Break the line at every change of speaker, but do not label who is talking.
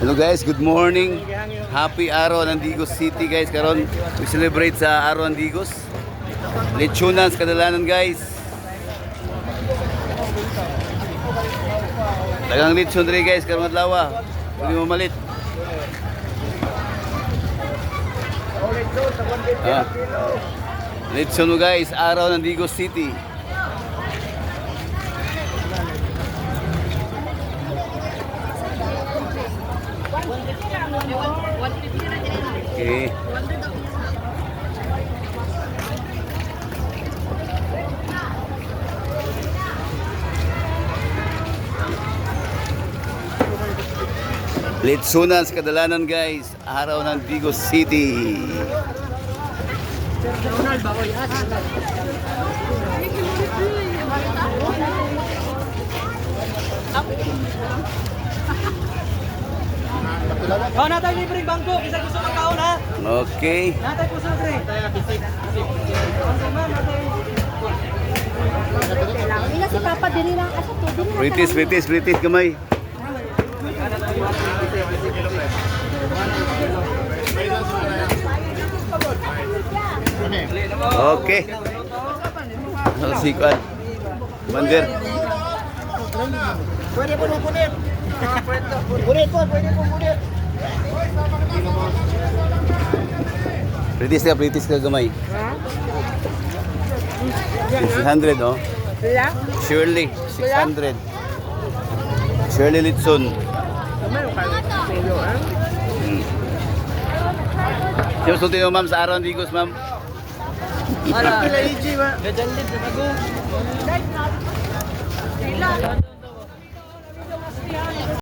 Hello guys, good morning. Happy araw ng Digos City guys. Karon we celebrate sa araw ng Digos. Lechonan sa kadalanan guys. Tagang lechon dre guys karon adlaw. Pwede mo malit.
Ulit doon sa 150
Ah. Lechon mo guys, araw ng Digos City. Okay. Litsunan sa kadalanan guys, araw ng Digos City.
Oh, natay libreng bangko. Isa gusto magkaon ha.
Okay.
Natay sa libre.
Ila si Papa asa to.
British, British, British. Okay. Ano si Kwan? Commander.
Pwede po nung punit. Punit po, pwede po punit.
British ka, British ka kamay. 600, no?
Sila?
Shirley, 600. Shirley Litson.
Yung ha.
Hmm. Sunod mo, ma'am, sa araw ng Digos, ma'am.
Pila iji ba? Gajan din sa tago.